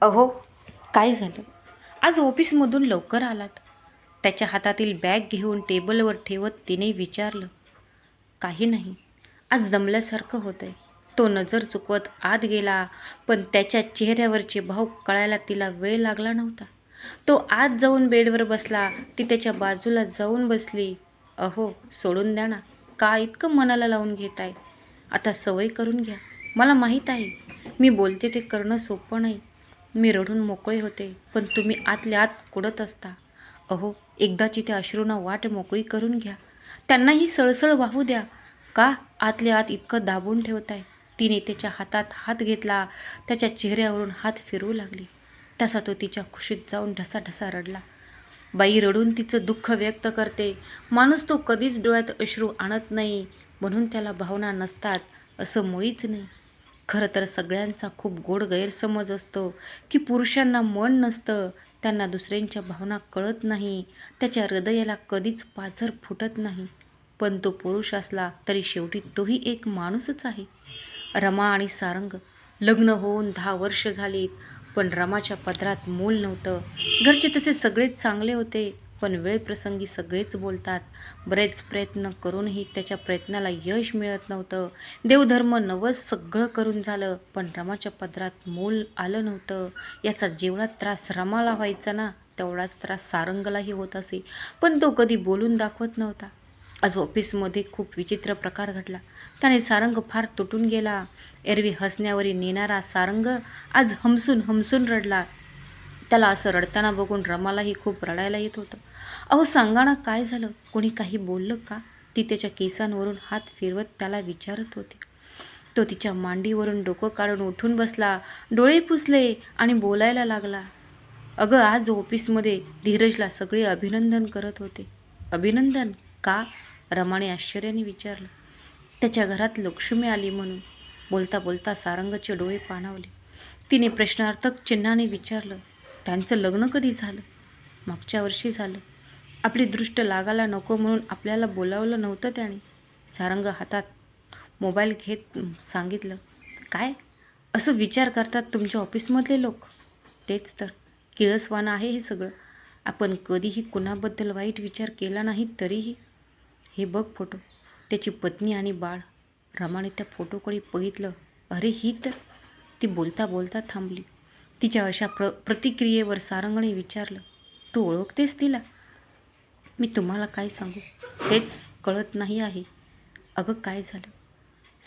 अहो. काय झालं? आज ऑफिसमधून लवकर आलात. त्याच्या हातातील बॅग घेऊन टेबलवर ठेवत तिने विचारलं काही नाही. आज दमल्यासारखं होतंय. तो नजर चुकवत आत गेला पण त्याच्या चेहऱ्यावरचे भाव कळायला तिला वेळ लागला नव्हता. तो आत जाऊन बेडवर बसला. ती त्याच्या बाजूला जाऊन बसली. अहो सोडून द्या ना. का इतकं मनाला लावून घेत आहे आता सवय करून घ्या. मला माहीत आहे. मी बोलते ते करणं सोपं नाही. मी रडून मोकळे होते पण तुम्ही आतल्या आत कुडत असता. अहो एकदाची त्या अश्रूंना वाट मोकळी करून घ्या. त्यांनाही सळसळ वाहू द्या. का आतल्या आत इतकं दाबून ठेवताय? तिने त्याच्या हातात हात घेतला त्याच्या चेहऱ्यावरून हात फिरवू लागली. तसा तो तिच्या खुशीत जाऊन ढसाढसा रडला. बाई रडून तिचं दुःख व्यक्त करते. माणूस तो कधीच डोळ्यात अश्रू आणत नाही म्हणून त्याला भावना नसतात असं मुळीच नाही. खरं तर सगळ्यांचा खूप गोड गैरसमज असतो की पुरुषांना मन नसतं त्यांना दुसऱ्यांच्या भावना कळत नाही त्याच्या हृदयाला कधीच पाझर फुटत नाही. पण तो पुरुष असला तरी शेवटी तोही एक माणूसच आहे. रमा आणि सारंग लग्न होऊन दहा वर्ष झालीत पण रमाच्या पदरात मूल नव्हतं. घरचे तसे सगळेच चांगले होते. पण वेळप्रसंगी सगळेच बोलतात. बरेच प्रयत्न करूनही त्याच्या प्रयत्नाला यश मिळत नव्हतं. देवधर्म नवस सगळं करून झालं पण रमाच्या पदरात मूल आलं नव्हतं. याचा जीवनात त्रास रमाला व्हायचा ना तेवढाच त्रास सारंगलाही होत असे. पण तो कधी बोलून दाखवत नव्हता. आज ऑफिसमध्ये खूप विचित्र प्रकार घडला. त्याने सारंग फार तुटून गेला. एरवी हसण्यावरी नेणारा सारंग आज हमसून हमसून रडला. त्याला असं रडताना बघून रमालाही खूप रडायला येत होतं. अहो सांगा ना काय झालं? कोणी काही बोललं का? ती त्याच्या केसांवरून हात फिरवत त्याला विचारत होती. तो तिच्या मांडीवरून डोकं काढून उठून बसला डोळे पुसले आणि बोलायला लागला. अगं आज ऑफिसमध्ये धीरजला सगळे अभिनंदन करत होते. अभिनंदन का? रमाने आश्चर्याने विचारलं. त्याच्या घरात लक्ष्मी आली म्हणून. बोलता बोलता सारंगचे डोळे पाणावले. तिने प्रश्नार्थक चिन्हाने विचारलं त्यांचं लग्न कधी झालं? मागच्या वर्षी झालं. आपली दृष्ट लागायला नको म्हणून आपल्याला बोलावलं नव्हतं त्याने. सारंग हातात मोबाईल घेत सांगितलं काय? असं विचार करतात तुमच्या ऑफिसमधले लोक? तेच तर. किळसवानं आहे हे सगळं. आपण कधीही कुणाबद्दल वाईट विचार केला नाही तरीही. हे बघ फोटो. त्याची पत्नी आणि बाळ. रमाने त्या फोटोकडे बघितलं. अरे ही तर. ती बोलता बोलता थांबली. तिच्या अशा प्र प्रतिक्रियेवर सारंगने विचारलं तू ओळखतेस तिला? मी तुम्हाला काय सांगू? तेच कळत नाही आहे. अगं काय झालं?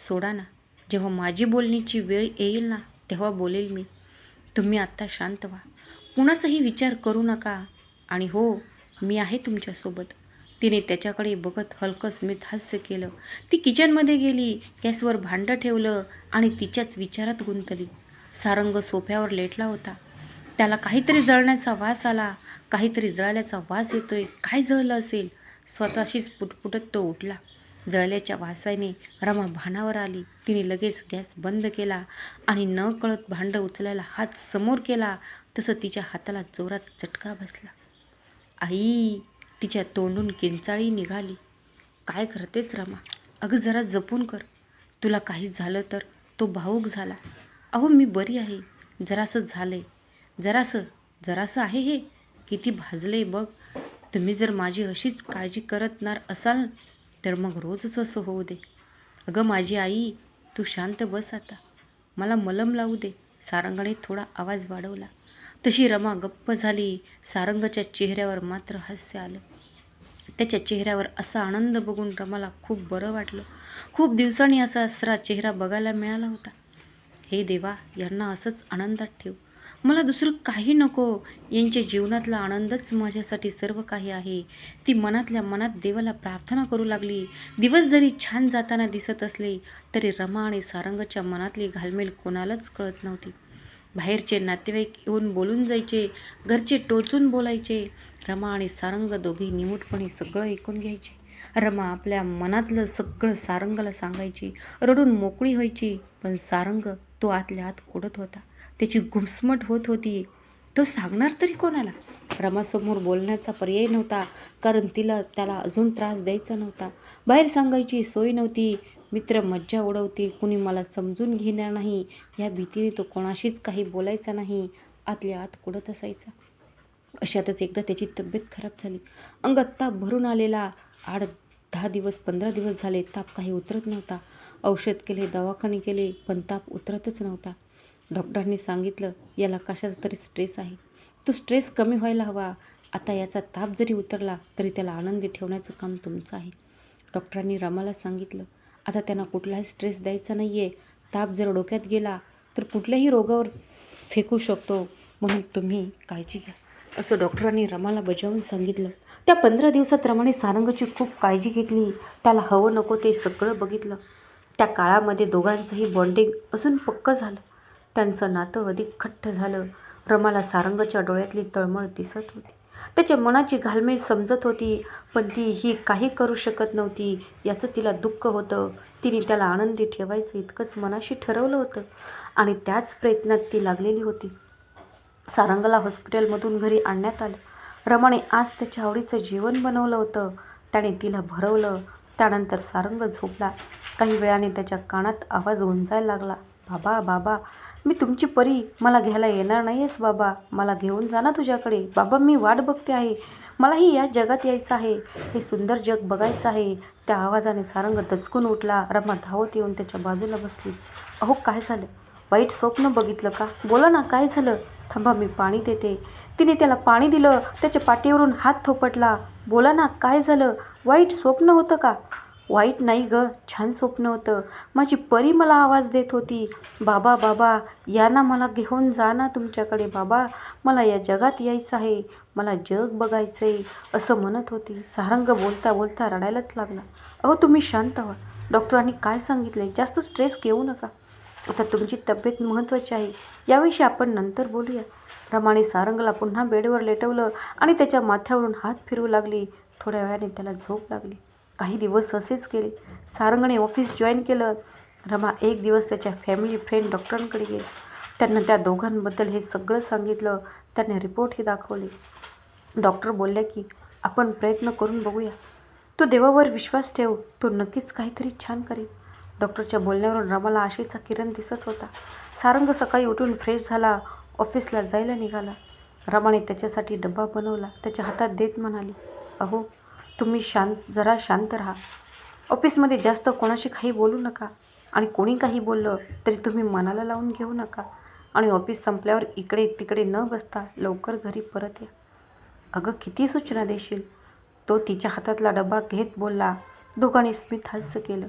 सोडा ना. जेव्हा माझी बोलण्याची वेळ येईल ना तेव्हा बोलेल मी. तुम्ही आत्ता शांत व्हा. कुणाचाही विचार करू नका. आणि हो मी आहे तुमच्यासोबत. तिने त्याच्याकडे बघत हलकं स्मित हास्य केलं. ती किचनमध्ये गेली गॅसवर भांडं ठेवलं आणि तिच्याच विचारात गुंतली. सारंग सोफ्यावर लेटला होता. त्याला काहीतरी जळण्याचा वास आला. काहीतरी जळल्याचा वास येतोय. काय जळलं असेल? स्वतःशीच पुटपुटत तो उठला. जळल्याच्या वासाने रमा भानावर आली. तिने लगेच गॅस बंद केला आणि न कळत भांडं उचलायला हात समोर केला. तसं तिच्या हाताला जोरात चटका बसला. आई तिच्या तोंडून किंचाळी निघाली. काय करतेस रमा? अगं जरा जपून कर. तुला काही झालं तर तो भाऊक झाला. अहो मी बरी आहे. जरासं झालं आहे जरासं जरासं आहे हे? किती भाजले बघ. तुम्ही जर माझी अशीच काळजी करतणार असाल तर मग रोजच असं होऊ दे. अगं माझी आई तू शांत बस आता. मला मलम लावू दे. सारंगाने थोडा आवाज वाढवला. तशी रमा गप्प झाली. सारंगच्या चेहऱ्यावर मात्र हास्य आलं. त्याच्या चेहऱ्यावर असा आनंद बघून रमाला खूप बरं वाटलं. खूप दिवसांनी असा असरा चेहरा बघायला मिळाला होता. हे देवा यांना असंच आनंदात ठेव. मला दुसरं काही नको. यांच्या जीवनातला आनंदच माझ्यासाठी सर्व काही आहे. ती मनातल्या मनात देवाला प्रार्थना करू लागली. दिवस जरी छान जाताना दिसत असले तरी रमा आणि सारंगच्या मनातली घालमेल कोणालाच कळत नव्हती. बाहेरचे नातेवाईक येऊन बोलून जायचे घरचे टोचून बोलायचे. रमा आणि सारंग दोघे निमूटपणे सगळं ऐकून घ्यायचे. रमा आपल्या मनातलं सगळं सारंगाला सांगायची. रडून मोकळी व्हायची. पण सारंग तो आतल्या आत कुडत होता. त्याची घुमसमट होत होती. तो सांगणार तरी कोणाला? रमासमोर बोलण्याचा पर्याय नव्हता कारण तिला त्याला अजून त्रास द्यायचा नव्हता. बाहेर सांगायची सोय नव्हती. मित्र मज्जा उडवतील कुणी मला समजून घेणार नाही. या भीतीने तो कोणाशीच काही बोलायचा नाही. आतल्या आत कुडत असायचा. अशातच एकदा त्याची तब्येत खराब झाली. अंगात ताप भरून आलेला. आठ दहा दिवस पंधरा दिवस झाले. ताप काही उतरत नव्हता. औषध केले दवाखाने केले पण ताप उतरतच नव्हता. डॉक्टरांनी सांगितलं याला कशाचा तरी स्ट्रेस आहे. तो स्ट्रेस कमी व्हायला हवा. आता याचा ताप जरी उतरला तरी त्याला आनंदी ठेवण्याचं काम तुमचं आहे. डॉक्टरांनी रमाला सांगितलं आता त्यांना कुठलाही स्ट्रेस द्यायचा नाही आहे ताप जर डोक्यात गेला तर कुठल्याही रोगावर फेकू शकतो. म्हणून तुम्ही काळजी घ्या. असं डॉक्टरांनी रमाला बजावून सांगितलं. त्या पंधरा दिवसात रमाने सारंगची खूप काळजी घेतली. त्याला हवं नको ते सगळं बघितलं. त्या काळामध्ये दोघांचंही बॉन्डिंग अजून पक्कं झालं. त्यांचं नातं अधिक घट्ट झालं. रमाला सारंगच्या डोळ्यातली तळमळ दिसत होती. त्याच्या मनाची घालमेल समजत होती पण ती ही काही करू शकत नव्हती. याचं तिला दुःख होतं. तिने त्याला आनंदी ठेवायचं इतकंच मनाशी ठरवलं होतं. आणि त्याच प्रयत्नात ती लागलेली होती. सारंगला हॉस्पिटलमधून घरी आणण्यात आलं. रमाने आज त्याच्या आवडीचं जेवण बनवलं होतं. त्याने तिला भरवलं. त्यानंतर सारंग झोपला. काही वेळाने त्याच्या कानात आवाज गुंजायला लागला. बाबा बाबा मी तुमची परी. मला घ्यायला येणार नाही आहेस बाबा. मला घेऊन जा ना तुझ्याकडे. बाबा मी वाट बघते आहे. मलाही या जगात यायचं आहे. हे सुंदर जग बघायचं आहे. त्या आवाजाने सारंग दचकून उठला. रमा धावत येऊन त्याच्या बाजूला बसली. अहो काय झालं? वाईट स्वप्न बघितलं का? बोला ना काय झालं? थांबा मी पाणी देते. तिने त्याला पाणी दिलं त्याच्या पाठीवरून हात थोपटला. बोला ना काय झालं? वाईट स्वप्न होतं का? वाईट नाही ग छान स्वप्न होतं. माझी परी मला आवाज देत होती. बाबा बाबा या ना मला घेऊन जा ना तुमच्याकडे बाबा. मला या जगात यायचं आहे. मला जग बघायचं आहे असं म्हणत होती. सारंग बोलता बोलता रडायलाच लागला. अहो तुम्ही शांत व्हा. डॉक्टरांनी काय सांगितले जास्त स्ट्रेस घेऊ नका. आता तुमची तब्येत महत्त्वाची आहे. याविषयी आपण नंतर बोलूया. रमाने सारंगला पुन्हा बेडवर लेटवलं आणि त्याच्या माथ्यावरून हात फिरवू लागली. थोड्या वेळाने त्याला झोप लागली. काही दिवस असेच गेले. सारंगने ऑफिस जॉईन केलं. रमा एक दिवस त्याच्या फॅमिली फ्रेंड डॉक्टरांकडे गेले. त्यांना त्या दोघांबद्दल हे सगळं सांगितलं. त्यांनी रिपोर्टही दाखवले. डॉक्टर बोलल्या की आपण प्रयत्न करून बघूया. तू देवावर विश्वास ठेव. तो नक्कीच काहीतरी छान करेल डॉक्टरच्या बोलण्यावरून रमाला आशेचा किरण दिसत होता. सारंग सकाळी उठून फ्रेश झाला. ऑफिसला जायला निघाला. रमाने त्याच्यासाठी डब्बा बनवला. त्याच्या हातात देत म्हणाली अहो तुम्ही शांत जरा शांत राहा. ऑफिसमध्ये जास्त कोणाशी काही बोलू नका. आणि कोणी काही बोललं तरी तुम्ही मनाला लावून घेऊ नका. आणि ऑफिस संपल्यावर इकडे तिकडे न बसता लवकर घरी परत या. अगं किती सूचना देशील तो तिच्या हातातला डबा घेत बोलला. दोघांनी स्मित हास्य केलं.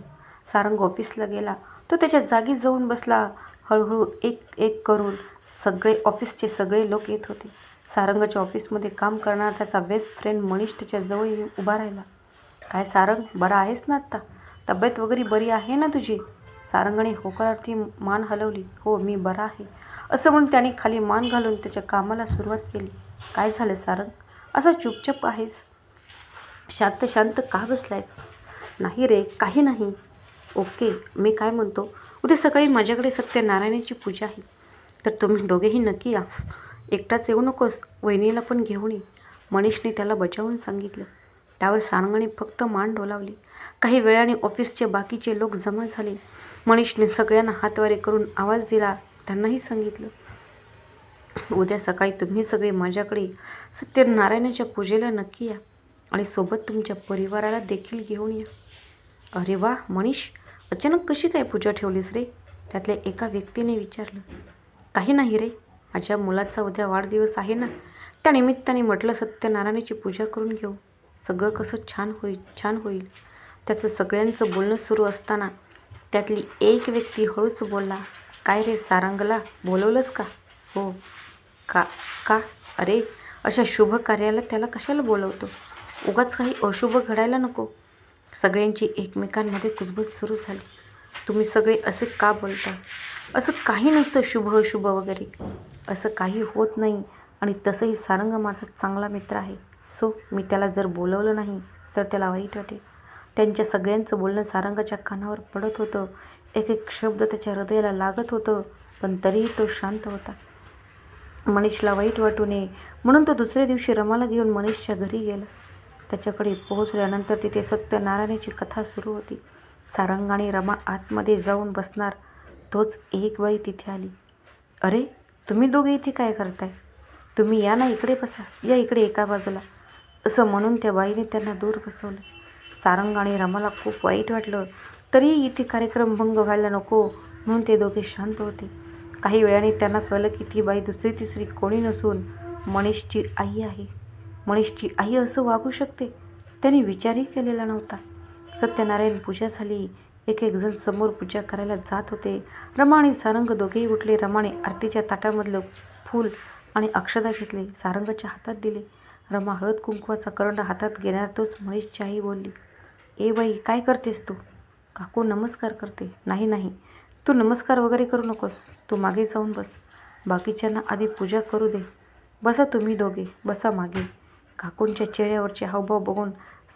सारंग ऑफिसला गेला. तो त्याच्या जागी जाऊन बसला. हळूहळू एक एक करून सगळे ऑफिसचे सगळे लोक येत होते. सारंगच्या ऑफिसमध्ये काम करणारा त्याचा बेस्ट फ्रेंड मनीष त्याच्याजवळ येऊन उभा राहिला. काय सारंग बरा आहेस ना आत्ता? तब्येत वगैरे बरी आहे ना तुझी? सारंगाने होकारार्थी मान हलवली. हो मी बरा आहे. असं म्हणून त्याने खाली मान घालून त्याच्या कामाला सुरुवात केली. काय झालं सारंग? असं चुपचाप आहेस? शांत शांत का बसलायस? नाही रे काही नाही. ओके मी काय म्हणतो? उद्या सकाळी माझ्याकडे सत्यनारायणाची पूजा आहे. तर तुम्ही दोघेही नक्की या. एकटाच येऊ नकोस. वहिनीला पण घेऊन ये. मनीषने त्याला बचावून सांगितलं. त्यावर सारंगाने फक्त मान डोलावली. काही वेळाने ऑफिसचे बाकीचे लोक जमा झाले. मनीषने सगळ्यांना हातवारे करून आवाज दिला. त्यांनाही सांगितलं उद्या सकाळी तुम्ही सगळे माझ्याकडे सत्यनारायणाच्या पूजेला नक्की या आणि सोबत तुमच्या परिवाराला देखील घेऊन या. अरे वा मनीष! अचानक कशी काय पूजा ठेवलीस रे? त्यातल्या एका व्यक्तीने विचारलं. काही नाही रे. माझ्या मुलाचा उद्या वाढदिवस आहे ना. त्या निमित्ताने म्हटलं सत्यनारायणाची पूजा करून घेऊ. सगळं कसं छान होईल छान होईल. त्याचं सगळ्यांचं बोलणं सुरू असताना त्यातली एक व्यक्ती हळूच बोलला काय रे सारंगला बोलवलंच का? हो. का का? अरे अशा शुभ कार्याला त्याला कशाला बोलवतो? उगाच काही अशुभ घडायला नको. सगळ्यांची एकमेकांमध्ये कुजबूज सुरू झाली. तुम्ही सगळे असे का बोलता? असं काही नसतं शुभ अशुभ वगैरे. असं काही होत नाही आणि तसंही सारंग माझा चांगला मित्र आहे. सो मी त्याला जर बोलवलं नाही तर त्याला वाईट वाटेल. त्यांच्या सगळ्यांचं बोलणं सारंगाच्या कानावर पडत होतं. एक एक शब्द त्याच्या हृदयाला लागत होतं पण तरीही तो शांत होता. मनीषला वाईट वाटू नये. म्हणून तो दुसऱ्या दिवशी रमाला घेऊन मनीषच्या घरी गेला. त्याच्याकडे पोहोचल्यानंतर तिथे सत्यनारायणाची कथा सुरू होती. सारंग आणि रमा आतमध्ये जाऊन बसणार तोच एक बाई तिथे आली. अरे तुम्ही दोघे इथे काय करताय? तुम्ही या ना इकडे बसा या इकडे एका बाजूला. असं म्हणून त्या बाईने त्यांना दूर बसवलं. सारंग आणि रमाला खूप वाईट वाटलं. तरी इथे कार्यक्रम भंग व्हायला नको म्हणून ते दोघे शांत होते. काही वेळाने त्यांना कळलं की ती बाई दुसरी तिसरी कोणी नसून मनीषची आई आहे. मनीषची आई असं वागू शकते? त्यांनी विचारही केलेला नव्हता. सत्यनारायण पूजा झाली. एक एक जण समोर पूजा करायला जात होते. रमा आणि सारंग दोघेही उठले. रमाने आरतीच्या ताटामधलं फूल आणि अक्षदा घेतले. सारंगाच्या हातात दिले. रमा हळद कुंकवाचा करंड हातात घेणार तोच महेशची आई बोलली ए बाई काय करतेस तू? काकू नमस्कार करते. नाही नाही. तू नमस्कार वगैरे करू नकोस. तू मागे जाऊन बस. बाकीच्यांना आधी पूजा करू दे. बसा तुम्ही दोघे. बसा मागे. काकूंच्या चेहऱ्यावरचे हावभाव बघून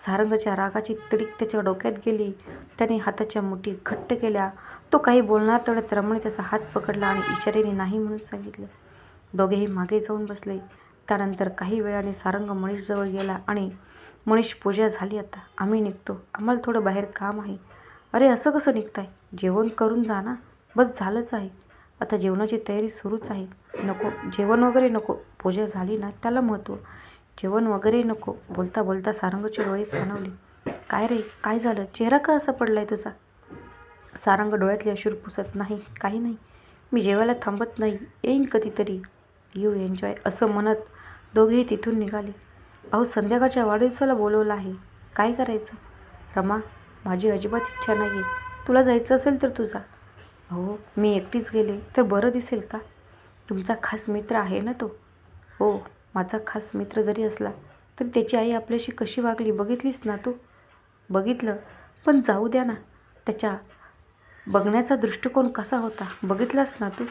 सारंगच्या रागाची तिडीक त्याच्या डोक्यात गेली. त्याने हाताच्या मुठी घट्ट केल्या. तो काही बोलणार तेवढ्यात रमणी त्याचा हात पकडला आणि इशारेने नाही म्हणून सांगितलं. दोघेही मागे जाऊन बसले. त्यानंतर काही वेळाने सारंग मनीषजवळ गेला आणि मनीष पूजा झाली आता. आम्ही निघतो. आम्हाला थोडं बाहेर काम आहे. अरे असं कसं निघताय? जेवण करून जा ना. बस झालंच आहे. आता जेवणाची तयारी सुरूच आहे. नको जेवण वगैरे नको. पूजा झाली ना त्याला महत्त्व जेवण वगैरे नको. बोलता बोलता सारंगची डोळे फणवली काय रे? काय झालं? चेहरा का असा पडला आहे तुझा? सारंग डोळ्यातले अश्रू पुसत नाही. काही नाही. मी जेवायला थांबत नाही. येईन कधीतरी. यू एन्जॉय असं म्हणत दोघेही तिथून निघाले. अहो संध्याकाळच्या वाढदिवसाला बोलवलं आहे. काय करायचं? रमा माझी अजिबात इच्छा नाही आहे तुला जायचं असेल तर तुझा. हो मी एकटीच गेले. तर बरं दिसेल का? तुमचा खास मित्र आहे ना तो? हो. माझा खास मित्र जरी असला तरी त्याची आई आपल्याशी कशी वागली बघितलीस ना तू? बघितलं पण जाऊ द्या ना. त्याच्या बघण्याचा दृष्टिकोन कसा होता? बघितलास ना तू?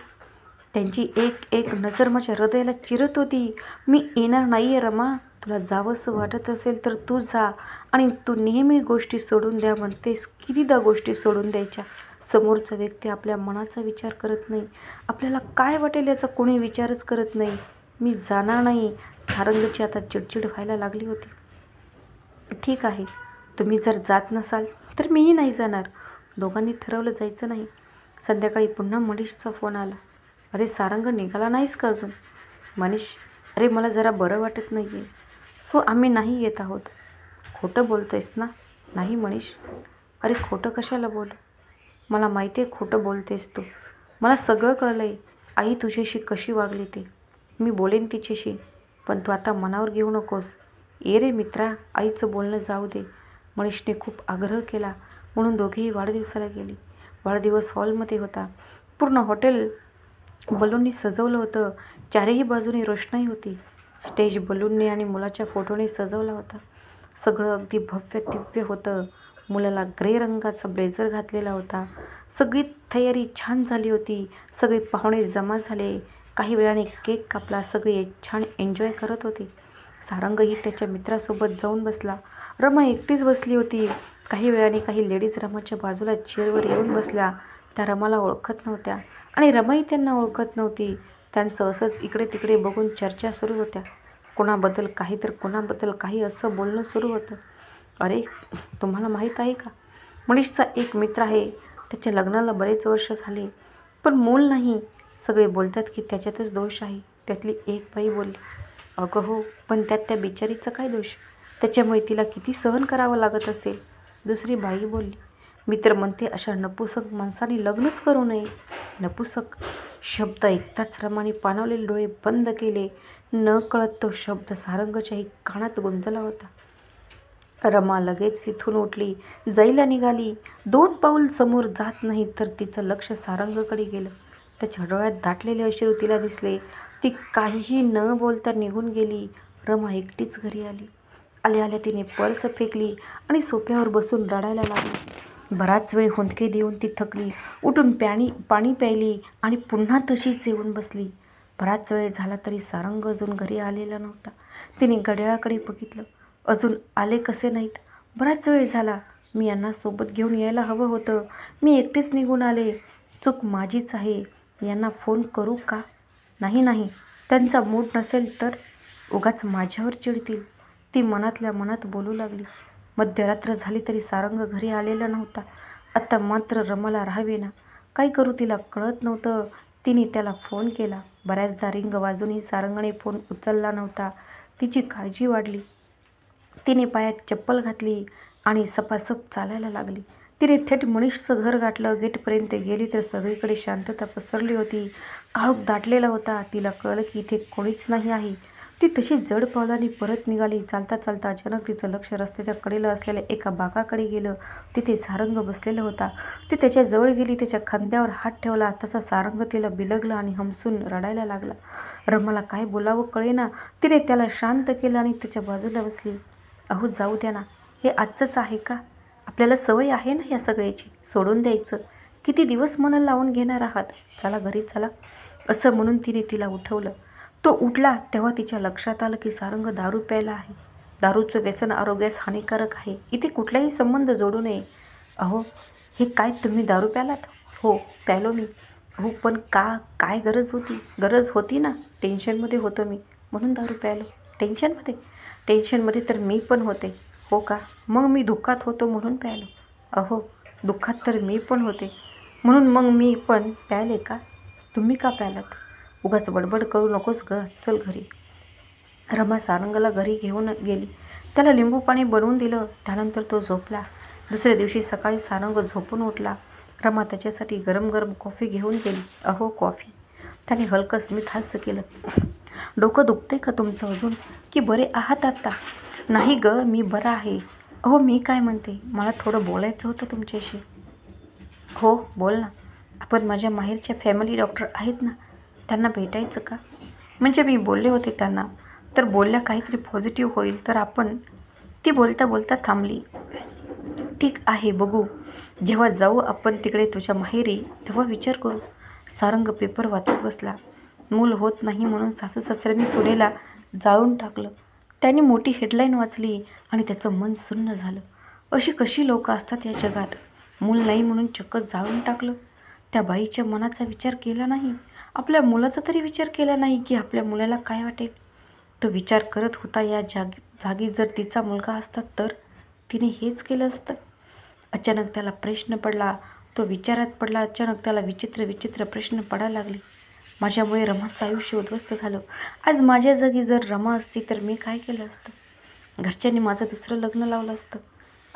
त्यांची एक एक नजर माझ्या हृदयाला चिरत होती. मी येणार नाही आहे रमा. तुला जावंसं वाटत असेल तर तू जा आणि तू नेहमी गोष्टी सोडून द्या म्हणतेस. कितीदा गोष्टी सोडून द्यायच्या? समोरचा व्यक्ती आपल्या मनाचा विचार करत नाही. आपल्याला काय वाटेल याचा कोणी विचारच करत नाही. मी जाणार नाही. सारंगची आता चिडचिड व्हायला लागली होती. ठीक आहे तुम्ही जर जात नसाल तर मीही नाही जाणार. दोघांनी ठरवलं जायचं नाही. संध्याकाळी पुन्हा मनीषचा फोन आला. अरे सारंग निघाला नाहीस का अजून? मनीष अरे मला जरा बरं वाटत नाही आहे सो आम्ही नाही येत आहोत. खोटं बोलतो आहेस ना? नाही मनीष. अरे खोटं कशाला बोल? मला माहिती आहे खोटं बोलतेस तू. मला सगळं कळलं आहे आई तुझ्याशी कशी वागली ते? मी बोलेन तिच्याशी पण तू आता मनावर घेऊ नकोस. ये रे मित्रा आईचं बोलणं जाऊ दे. मनीषने खूप आग्रह केला म्हणून दोघेही वाढदिवसाला गेली. वाढदिवस हॉलमध्ये होता. पूर्ण हॉटेल बलूननी सजवलं होतं. चारही बाजूने रोषणाई होती. स्टेज बलूनने आणि मुलाच्या फोटोने सजवला होता. सगळं अगदी भव्य दिव्य होतं. मुलाला ग्रे रंगाचा ब्लेझर घातलेला होता. सगळी तयारी छान झाली होती. सगळे पाहुणे जमा झाले. काही वेळाने केक कापला सगळे छान एन्जॉय करत होते. सारंगही त्याच्या मित्रासोबत जाऊन बसला. रमा एकटीच बसली होती. काही वेळाने काही लेडीज रमाच्या बाजूला चेअरवर येऊन बसल्या. त्या रमाला ओळखत नव्हत्या आणि रमाही त्यांना ओळखत नव्हती. त्यांचं असंच इकडे तिकडे बघून चर्चा सुरू होत्या. कोणाबद्दल काही तर कोणाबद्दल काही असं बोलणं सुरू होतं. अरे तुम्हाला माहीत आहे का? मनीषचा एक मित्र आहे. त्याच्या लग्नाला बरेच वर्ष झाले. पण मूल नाही. सगळे बोलतात की त्याच्यातच दोष आहे. त्यातली एक बाई बोलली अगं हो पण त्यात त्या बिचारीचा काय दोष? त्याच्यामुळे तिला किती सहन करावं लागत असेल. दुसरी बाई बोलली मित्र म्हणते अशा नपुसक माणसाने लग्नच करू नये. नपुसक शब्द ऐकताच रमाने पाणावलेले डोळे बंद केले. न कळत तो शब्द सारंगच्याही कानात गुंजला होता. रमा लगेच तिथून उठली जायला निघाली. दोन पाऊल समोर जात नाही तर तिचं लक्ष सारंगकडे गेलं. त्याच्या डोळ्यात दाटलेले अश्रू तिला दिसले. ती काहीही न बोलता निघून गेली. रमा एकटीच घरी आली. आल्या आल्या तिने पर्स फेकली आणि सोफ्यावर बसून रडायला लागली. बराच वेळ हुंदके देऊन ती थकली. उठून प्याणी पाणी प्यायली आणि पुन्हा तशीच येऊन बसली. बराच वेळ झाला तरी सारंग अजून घरी आलेला नव्हता. तिने घड्याळाकडे बघितलं. अजून आले कसे नाहीत? बराच वेळ झाला. मी यांना सोबत घेऊन यायला हवं होतं. मी एकटीच निघून आले. चूक माझीच आहे. यांना फोन करू का? नाही नाही. त्यांचा मूड नसेल तर उगाच माझ्यावर चिडतील. ती मनातल्या मनात बोलू लागली. मध्यरात्र झाली तरी सारंग घरी आलेला नव्हता. आत्ता मात्र रमाला राहावे ना काय करू तिला कळत नव्हतं. तिने त्याला फोन केला. बऱ्याचदा रिंग वाजूनही सारंगने फोन उचलला नव्हता. तिची काळजी वाढली. तिने पायात चप्पल घातली आणि सपासप चालायला लागली. तिने थेट मनीषचं घर गाठलं गेटपर्यंत गेली तर सगळीकडे शांतता पसरली होती. काळोख दाटलेला होता. तिला कळलं की इथे कोणीच नाही आहे. ती तशी जड पावलांनी परत निघाली. चालता चालता अचानक तिचं लक्ष रस्त्याच्या कडेला असलेल्या एका बागाकडे गेलं. तिथे सारंग बसलेला होता. ती त्याच्याजवळ गेली. त्याच्या खांद्यावर हात ठेवला. तसा सारंग तिला बिलगला आणि हमसून रडायला लागला. रमाला काय बोलावं कळेना. तिने त्याला शांत केलं आणि त्याच्या बाजूला बसली. अहो जाऊ द्या ना. हे आजचंच आहे का? आपल्याला सवय आहे ना या सगळ्याची? सोडून द्यायचं. किती दिवस मन लावून घेणार आहात? चला घरी चला. असं म्हणून तिने तिला उठवलं. तो उठला तेव्हा तिच्या लक्षात आलं की सारंग दारू प्यायला आहे. दारूचं व्यसन आरोग्यास हानिकारक आहे. इथे कुठलाही संबंध जोडू नये. अहो हे काय तुम्ही दारू प्यालात? हो प्यालो मी. हो पण का काय गरज होती? गरज होती ना. टेन्शनमध्ये होतो मी. म्हणून दारू प्यायलो टेन्शनमध्ये? टेन्शनमध्ये तर मी पण होते. हो का? मग मी दुःखात होतो म्हणून प्यायलो अहो दुःखात तर मी पण होते. म्हणून मग मी पण प्यायले का? तुम्ही का प्यालात? उगाच बडबड करू नकोस ग. चल घरी. रमा सारंगला घरी घेऊन गेली. त्याला लिंबू पाणी बनवून दिलं. त्यानंतर तो झोपला. दुसऱ्या दिवशी सकाळी सारंग झोपून उठला. रमा त्याच्यासाठी गरम गरम कॉफी घेऊन गेली. अहो कॉफी. त्याने हलकं स्मित हास्य केलं. डोकं दुखतंय का तुमचं अजून? की बरे आहात आत्ता नाही ग मी बरं आहे. अहो मी काय म्हणते? मला थोडं बोलायचं होतं तुमच्याशी. हो बोल ना. आपण माझ्या माहेरच्या फॅमिली डॉक्टर आहेत ना त्यांना भेटायचं का? म्हणजे मी बोलले होते त्यांना. तर बोलल्या काहीतरी पॉझिटिव्ह होईल तर आपण ती बोलता बोलता थांबली. ठीक आहे बघू. जेव्हा जाऊ आपण तिकडे तुझ्या माहेरी तेव्हा विचार करू. सारंग पेपर वाचत बसला. मूल होत नाही म्हणून सासू सासऱ्यांनी सुनेला जाळून टाकलं. त्याने मोठी हेडलाईन वाचली आणि त्याचं मन सुन्न झालं. अशी कशी लोकं असतात या जगात? मूल नाही म्हणून चक्क जाळून टाकलं. त्या बाईच्या मनाचा विचार केला नाही. आपल्या मुलाचा तरी विचार केला नाही की आपल्या मुलाला काय वाटेल? तो विचार करत होता या जागी जागी जर तिचा मुलगा असता तर तिने हेच केलं असतं. अचानक त्याला प्रश्न पडला. तो विचारात पडला. अचानक त्याला विचित्र विचित्र प्रश्न पडायला लागले. माझ्यामुळे रमाचं आयुष्य उद्ध्वस्त झालं. आज माझ्या जागी जर रमा असती तर मी काय केलं असतं? घरच्यांनी माझं दुसरं लग्न लावलं असतं.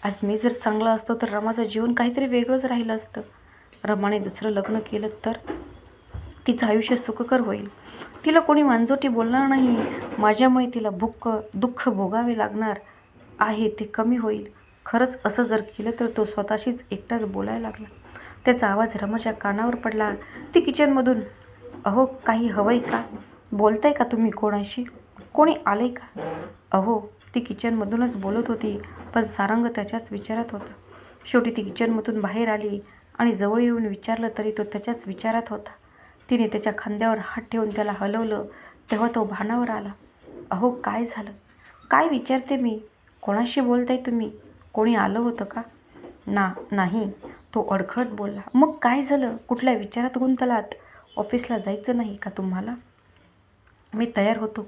आज मी जर चांगलं असतो तर रमाचं जीवन काहीतरी वेगळंच राहिलं असतं. रमाने दुसरं लग्न केलं तर तिचं आयुष्य सुखकर होईल. तिला कोणी मांजोटी बोलणार नाही. माझ्यामुळे तिला भुक्क दुःख भोगावे लागणार आहे ते कमी होईल. खरंच असं जर केलं तर तो स्वतःशीच एकटाच बोलायला लागला. त्याचा आवाज रमाच्या कानावर पडला. ती किचनमधून अहो काही हवंय का? बोलताय का तुम्ही कोणाशी? कोणी आले का? अहो ती किचनमधूनच बोलत होती पण सारंग त्याच्याच विचारात होता. शेवटी ती किचनमधून बाहेर आली आणि जवळ येऊन विचारलं तरी तो त्याच्याच विचारात होता. तिने त्याच्या खांद्यावर हात ठेवून त्याला हलवलं तेव्हा तो भानावर आला. अहो काय झालं? काय विचारते मी? कोणाशी बोलताय तुम्ही? कोणी आलं होतं का? ना नाही. तो अडखळत बोलला. मग काय झालं? कुठल्या विचारात गुंतलात? ऑफिसला जायचं नाही का तुम्हाला? मी तयार होतो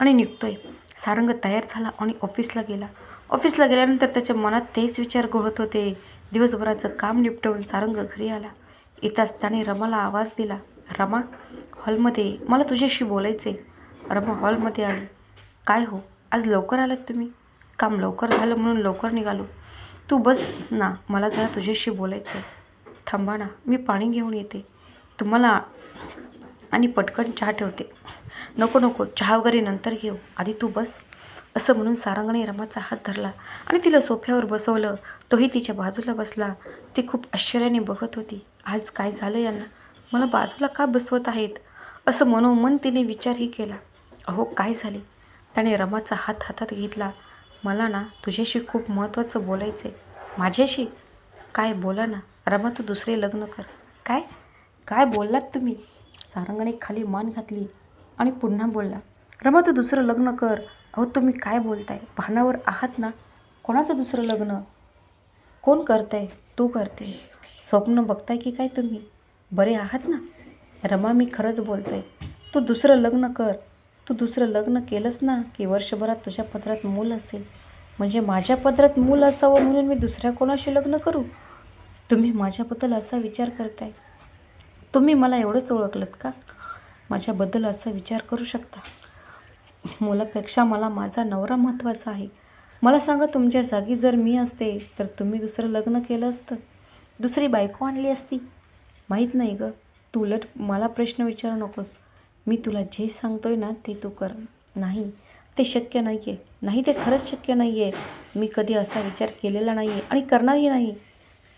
आणि निघतो आहे सारंग तयार झाला आणि ऑफिसला गेला. ऑफिसला गेल्यानंतर त्याच्या मनात तेच विचार घोळत होते. दिवसभराचं काम निपटवून सारंग घरी आला. येताच त्याने रमाला आवाज दिला रमा हॉलमध्ये मला तुझ्याशी बोलायचे रमा हॉलमध्ये आली. काय हो आज लवकर आलात तुम्ही? काम लवकर झालं म्हणून लवकर निघालो. तू बस ना मला जरा तुझ्याशी बोलायचं आहे थांबा ना मी पाणी घेऊन येते. तुम्हाला आणि पटकन चहा ठेवते. नको नको चहा वगैरे नंतर घेऊ. आधी तू बस. असं म्हणून सारंगने रमाचा हात धरला आणि तिला सोफ्यावर बसवलं. तोही तिच्या बाजूला बसला. ती खूप आश्चर्याने बघत होती. आज काय झालं यांना? मला बाजूला का बसवत आहेत? असं मनोमन तिने विचारही केला. अहो काय झाले? त्याने रमाचा हात हातात घेतला. मला ना तुझ्याशी खूप महत्त्वाचं बोलायचं आहे माझ्याशी? काय? बोला ना. रमा तू दुसरे लग्न कर. काय? काय बोललात तुम्ही? सारंगाने खाली मान घातली आणि पुन्हा बोलला रमा तू दुसरं लग्न कर. अहो तुम्ही काय बोलताय? भानावर आहात ना? कोणाचं दुसरं लग्न? कोण करतंय? तू करतेस. स्वप्न बघताय की काय तुम्ही? बरे आहात ना? रमा मी खरंच बोलतोय. तू दुसरं लग्न कर. तू दुसरं लग्न केलंस ना की वर्षभरात तुझ्या पदरात मूल असेल? म्हणजे माझ्या पदरात मूल असावं म्हणून मी दुसऱ्या कोणाशी लग्न करू? तुम्ही माझ्याबद्दल असा विचार करताय. तुम्ही मला एवढंच ओळखलत का? माझ्याबद्दल असा विचार करू शकता? मुलापेक्षा मला माझा नवरा महत्त्वाचा आहे. मला सांगा तुमच्या जागी जर मी असते तर तुम्ही दुसरं लग्न केलं असतं. दुसरी बायको आणली असती. माहीत नाही गं. तू उलट मला प्रश्न विचारू नकोस. मी तुला जे सांगतोय ना ते तू कर. नाही ते शक्य नाही आहे नाही ते खरंच शक्य नाही आहे मी कधी असा विचार केलेला नाही आहे आणि करणारही नाही.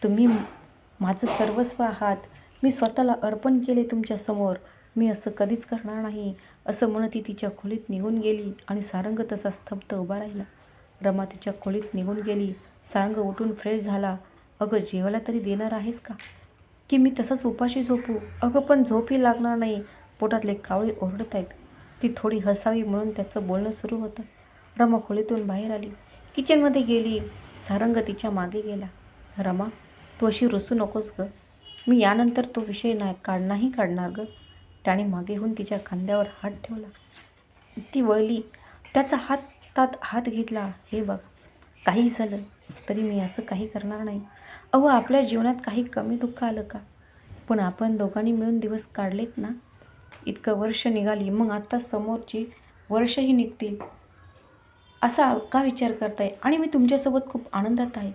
तुम्ही माझं सर्वस्व आहात. मी स्वतःला अर्पण केले तुमच्यासमोर मी असं कधीच करणार नाही असं म्हणत ती तिच्या खोलीत निघून गेली आणि सारंग तसा स्तब्ध उभा राहिला. रमा तिच्या खोलीत निघून गेली. सारंग उठून फ्रेश झाला. अगं जेवायला तरी देणार आहेस का? की मी तसंच उपाशी झोपू? अगं पण झोपही लागणार नाही. पोटातले कावळे ओरडत आहेत ती थोडी हसावी म्हणून त्याचं बोलणं सुरू होतं. रमा खोलीतून बाहेर आली. किचनमध्ये गेली. सारंग तिच्यामागे गेला. रमा तू अशी रुसू नकोस गं. मी यानंतर तो विषय नाही काढणाही काढणार गं. त्याने मागेहून तिच्या खांद्यावर हात ठेवला. ती वळली. त्याचा हातात हात घेतला. हे बघ काही झालं तरी मी असं काही करणार नाही. अहो आपल्या जीवनात काही कमी दुःख आलं का? पण आपण दोघांनी मिळून दिवस काढलेत ना? इतकं वर्ष निघाली मग आत्ता समोरची वर्षही निघतील. असा का विचार करताय? आणि मी तुमच्यासोबत खूप आनंदात आहे.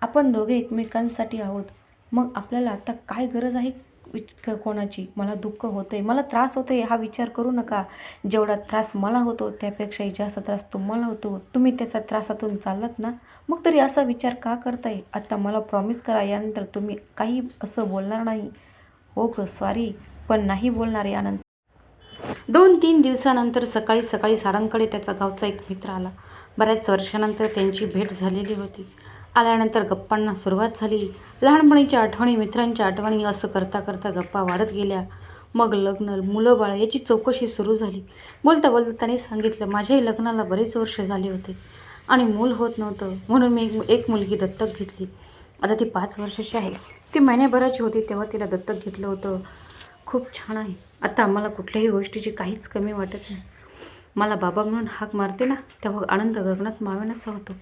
आपण दोघे एकमेकांसाठी आहोत. मग आपल्याला आता काय गरज आहे विच- कोणाची? मला दुःख होतं आहे मला त्रास होतो आहे हा विचार करू नका. जेवढा त्रास मला होतो त्यापेक्षाही जास्त त्रास तुम्हाला होतो. तुम्ही त्याचा त्रासातून चाललात ना? मग तरी असा विचार का करताय? आता मला प्रॉमिस करा यानंतर तुम्ही काही असं बोलणार नाही. हो ग सॉरी पण नाही बोलणार यानंतर. दोन तीन दिवसानंतर सकाळी सकाळी सारंगकडे त्याचा गावचा एक मित्र आला. बऱ्याच वर्षानंतर त्यांची भेट झालेली होती. आल्यानंतर गप्पांना सुरुवात झाली. लहानपणीच्या आठवणी मित्रांच्या आठवणी असं करता करता गप्पा वाढत गेल्या. मग लग्न मुलं बाळ याची चौकशी सुरू झाली. बोलता बोलता त्याने सांगितलं माझ्याही लग्नाला बरेच वर्ष झाले होते आणि मूल होत नव्हतं म्हणून मी एक- मुलगी दत्तक घेतली. आता ती पाच वर्षाची आहे. ती महिन्याभराची होती तेव्हा तिला दत्तक घेतलं होतं. खूप छान आहे. आता आम्हाला कुठल्याही गोष्टीची काहीच कमी वाटत नाही. मला बाबा म्हणून हाक मारते ना तेव्हा आनंद गगनात मावेनासा होतो.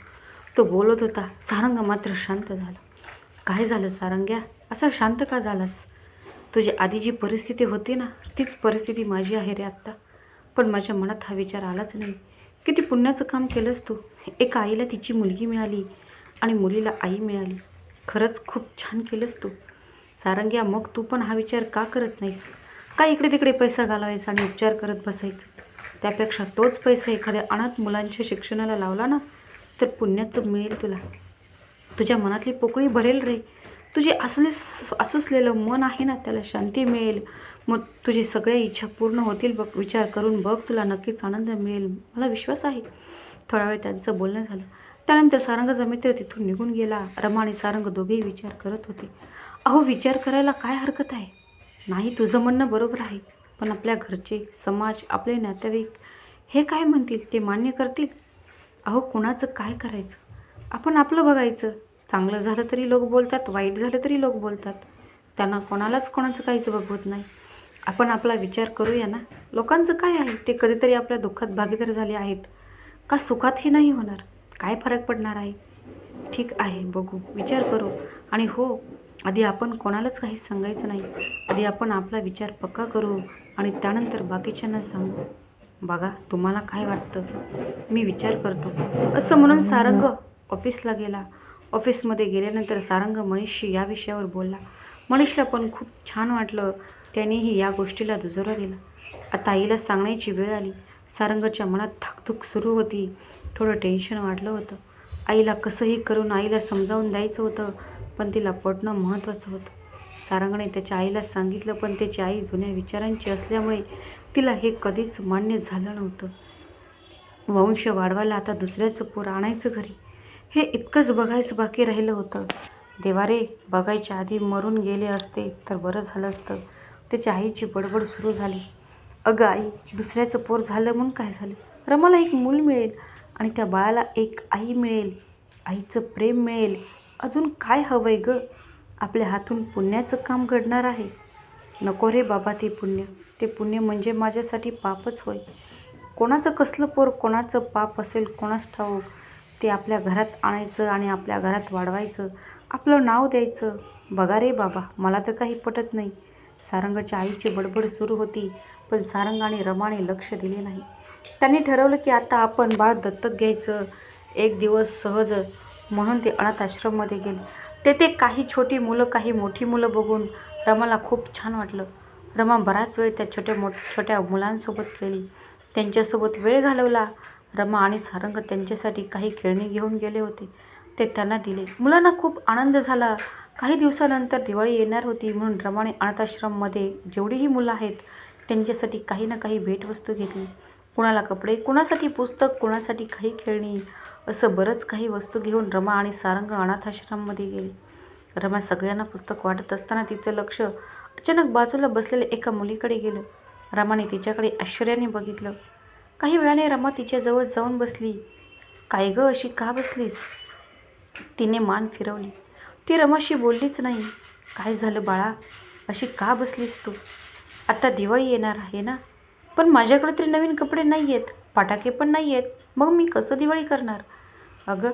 तो बोलत होता सारंग मात्र शांत झाला. काय झालं सारंग्या? असा शांत का झालास? तुझी आधी जी परिस्थिती होती ना तीच परिस्थिती माझी आहे रे आत्ता. पण माझ्या मनात हा विचार आलाच नाही. किती पुण्याचं काम केलंस तू? एका आईला तिची मुलगी मिळाली आणि मुलीला आई मिळाली. खरंच खूप छान केलंस तू. सारंग्या मग तू पण हा विचार का करत नाहीस? का इकडे तिकडे पैसा घालवायचा आणि उपचार करत बसायचं? त्यापेक्षा तोच पैसा एखाद्या अनाथ मुलांच्या शिक्षणाला लावला ना तर पुण्याचं मिळेल तुला. तुझ्या मनातली पोकळी भरेल रे. तुझे असले असुसलेलं मन आहे ना त्याला शांती मिळेल. मग तुझी सगळ्या इच्छा पूर्ण होतील बघ विचार करून बघ तुला नक्कीच आनंद मिळेल. मला विश्वास आहे. थोडा वेळ त्यांचं बोलणं झालं. त्यानंतर सारंगाचा मित्र तिथून निघून गेला. रमा आणि सारंग दोघेही विचार करत होते. अहो विचार करायला काय हरकत आहे? नाही तुझं म्हणणं बरोबर आहे. पण आपल्या घरचे समाज आपले नातेवाईक हे काय म्हणतील? ते मान्य करतील? अहो कुणाचं काय करायचं? आपण आपलं बघायचं. चांगलं झालं तरी लोक बोलतात वाईट झालं तरी लोक बोलतात. त्यांना कोणालाच कोणाचं काहीच बघवत नाही. आपण आपला विचार करूया ना. लोकांचं काय आहे? ते कधीतरी आपल्या दुःखात भागीदार झाले आहेत. का सुखातही नाही होणार? काय फरक पडणार आहे? ठीक आहे बघू. विचार करू. आणि हो आधी आपण कोणालाच काही सांगायचं नाही. आधी आपण आपला विचार पक्का करू आणि त्यानंतर बाकीच्यांना सांगू. बघा तुम्हाला काय वाटतं? मी विचार करतो. असं म्हणून सारंग ऑफिसला गेला. ऑफिसमध्ये गेल्यानंतर सारंग मनीषशी या विषयावर बोलला. मनीषला पण खूप छान वाटलं. त्यानेही या गोष्टीला दुजोरा दिला. आता आईला सांगण्याची वेळ आली. सारंगच्या मनात धाकधूक सुरू होती. थोडं टेन्शन वाढलं होतं. आईला कसंही करून आईला समजावून द्यायचं होतं पण तिला पटणं महत्त्वाचं होतं. सारंगने त्याच्या आईला सांगितलं पण त्याची आई जुन्या विचारांची असल्यामुळे तिला हे कधीच मान्य झालं नव्हतं. वंश वाढवायला आता दुसऱ्याचं पोर आणायचं घरी. हे इतकंच बघायचं बाकी राहिलं होतं. देवारे बघायच्या आधी मरून गेले असते तर बरं झालं असतं. त्याच्या आईची बडबड सुरू झाली. अगं आई दुसऱ्याचं पोर झालं म्हणून काय झालं? रमाला एक मूल मिळेल आणि त्या बाळाला एक आई मिळेल. आईचं प्रेम मिळेल. अजून काय हवं आहे गं? आपल्या हातून पुण्याचं काम घडणार आहे. नको रे बाबा ते पुण्य. ते पुण्य म्हणजे माझ्यासाठी पापच होय. कोणाचं कसलं पोर कोणाचं पाप असेल कोणाच ठाऊक ते आपल्या घरात आणायचं आणि आपल्या घरात वाढवायचं. आपलं नाव द्यायचं. बघा रे बाबा मला तर काही पटत नाही. सारंगाच्या आईची बडबड सुरू होती पण सारंग आणि रमाने लक्ष दिले नाही. त्यांनी ठरवलं की आता आपण बाळ दत्तक घ्यायचं. एक दिवस सहज म्हणून ते अनाथ आश्रममध्ये गेले. तेथे काही छोटी मुलं काही मोठी मुलं बघून रमाला खूप छान वाटलं. रमा बराच वेळ त्या छोट्या मोठ छोट्या मुलांसोबत खेळली त्यांच्यासोबत वेळ घालवला. रमा आणि सारंग त्यांच्यासाठी काही खेळणी घेऊन गेले होते. ते त्यांना दिले. मुलांना खूप आनंद झाला. काही दिवसानंतर दिवाळी येणार होती म्हणून रमाने अनाथाश्रममध्ये जेवढीही मुलं आहेत त्यांच्यासाठी काही ना काही भेटवस्तू घेतली. कुणाला कपडे कुणासाठी पुस्तक कुणासाठी काही खेळणी असं बरंच काही वस्तू घेऊन रमा आणि सारंग अनाथाश्रममध्ये गेले. रमा सगळ्यांना पुस्तक वाटत असताना तिचं लक्ष अचानक बाजूला बसलेल्या एका मुलीकडे गेलं. रमाने तिच्याकडे आश्चर्याने बघितलं. काही वेळाने रमा तिच्याजवळ जाऊन बसली. काय गं अशी का बसलीस? तिने मान फिरवली. ती रमाशी बोललीच नाही. काय झालं बाळा? अशी का बसलीस तू? आता दिवाळी येणार आहे ना? पण माझ्याकडे तरी नवीन कपडे नाही आहेत फटाके पण नाही आहेत मग मी कसं दिवाळी करणार? अगं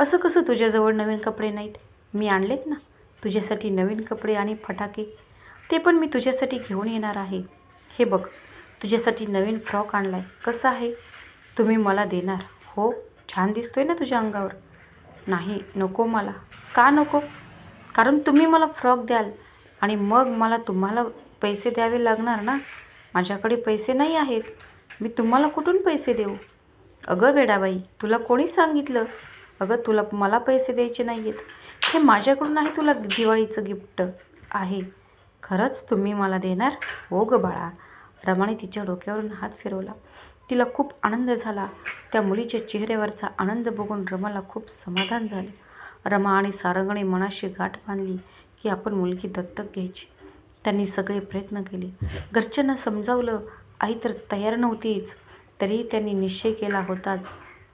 असं कसं तुझ्याजवळ नवीन कपडे नाहीत? मी आणलेत ना? तुझ्यासाठी नवीन कपडे आणि फटाके. ते पण मी तुझ्यासाठी घेऊन येणार आहे. हे बघ तुझ्यासाठी नवीन फ्रॉक आणला आहे कसं आहे? तुम्ही मला देणार. हो छान दिसतोय ना तुझ्या अंगावर. नाही नको मला. का नको? कारण तुम्ही मला फ्रॉक द्याल आणि मग मला तुम्हाला पैसे द्यावे लागणार ना? माझ्याकडे पैसे नाही आहेत. मी तुम्हाला कुठून पैसे देऊ? अगं वेडाबाई तुला कोणी सांगितलं? अगं तुला मला पैसे द्यायचे नाही आहेत हे माझ्याकडून आहे तुला दिवाळीचं गिफ्ट आहे. खरंच तुम्ही मला देणार? हो ग बाळा. रमाने तिच्या डोक्यावरून हात फिरवला. तिला खूप आनंद झाला. त्या मुलीच्या चेहऱ्यावरचा आनंद बघून रमाला खूप समाधान झालं. रमा आणि सारंगणे मनाशी गाठ बांधली की आपण मुलगी दत्तक घ्यायची. त्यांनी सगळे प्रयत्न केले. घरच्यांना समजावलं आई तर तयार नव्हतीच. तरीही त्यांनी निश्चय केला होताच.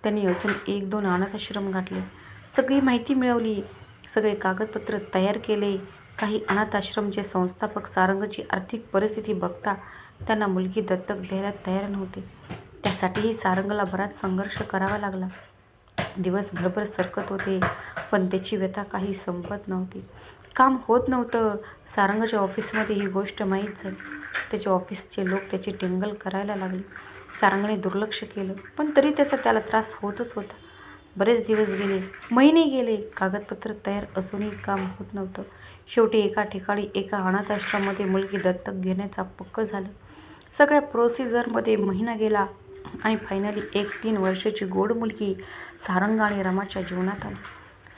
त्यांनी अजून एक दोन अनाथाश्रम गाठले. सगळी माहिती मिळवली. सगळे कागदपत्र तयार केले. काही अनाथाश्रमचे संस्थापक सारंगची आर्थिक परिस्थिती बघता त्यांना मुलगी दत्तक द्यायला तयार नव्हते. त्यासाठीही सारंगला बराच संघर्ष करावा लागला. दिवस भरभर सरकत होते पण त्याची व्यथा काही संपत नव्हती. काम होत नव्हतं. सारंगच्या ऑफिसमध्ये ही गोष्ट माहीत झाली. त्याच्या ऑफिसचे लोक त्याची टिंगल करायला लागले. सारंगने दुर्लक्ष केलं पण तरी त्याचा त्याला त्रास होतच होता. बरेच दिवस गेले. महिने गेले. कागदपत्र तयार असूनही काम होत नव्हतं. शेवटी एका ठिकाणी एका अनाथाश्रमामध्ये मुलगी दत्तक घेण्याचा पक्क झालं. सगळ्या प्रोसिजरमध्ये महिना गेला आणि फायनली एक तीन वर्षाची गोड मुलगी सारंग आणि रमाच्या जीवनात आली.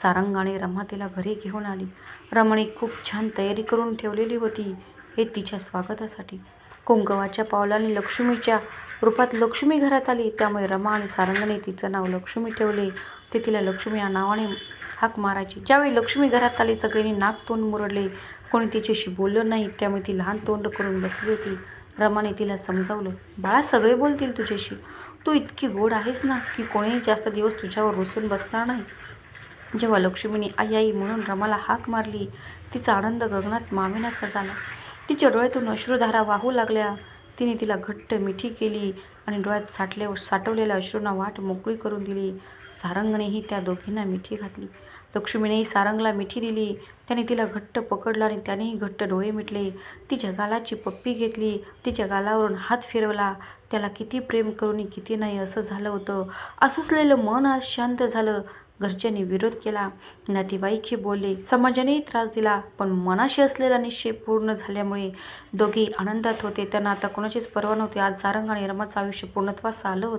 सारंग आणि रमा तिला घरी घेऊन आली. रमणी खूप छान तयारी करून ठेवलेली होती हे तिच्या स्वागतासाठी. कुंकवाच्या पावलाने लक्ष्मीच्या रूपात लक्ष्मी घरात आली. त्यामुळे रमा आणि सारंगने तिचं नाव लक्ष्मी ठेवले. ते तिला लक्ष्मी या नावाने हाक मारायची. ज्यावेळी लक्ष्मी घरात आली सगळ्यांनी नाक तोंड मुरडले. कोणी तिच्याशी बोललं नाही त्यामुळे ती लहान तोंड करून बसली होती. रमाने तिला समजावलं बाळा सगळे बोलतील तुझ्याशी. तू इतकी गोड आहेस ना की कोणीही जास्त दिवस तुझ्यावर रुसून बसणार नाही. जेव्हा लक्ष्मीने आई आई म्हणून रमाला हाक मारली तिचा आनंद गगनात मावेनासा झाला. तिच्या डोळ्यातून अश्रुधारा वाहू लागल्या. तिने तिला घट्ट मिठी केली आणि डोळ्यात साठले साठवलेल्या अश्रूंना वाट मोकळी करून दिली. सारंगनेही त्या दोघींना मिठी घातली. लक्ष्मीनेही सारंगला मिठी दिली. त्याने तिला घट्ट पकडलं आणि त्यानेही घट्ट डोळे मिटले. तिच्या गालाची पप्पी घेतली. तिच्या गालावरून हात फिरवला. त्याला किती प्रेम करून किती नाही असं झालं होतं. असुसलेलं मन आज शांत झालं. घरच्यांनी विरोध केला. नातेवाईकही बोलले समाजानेही त्रास दिला पण मनाशी असलेला निश्चय पूर्ण झाल्यामुळे दोघे आनंदात होते. त्यांना आता कोणाचीच पर्वा नव्हती. आज सारंग आणि रमाचं आयुष्य पूर्णत्वास आलं होतं.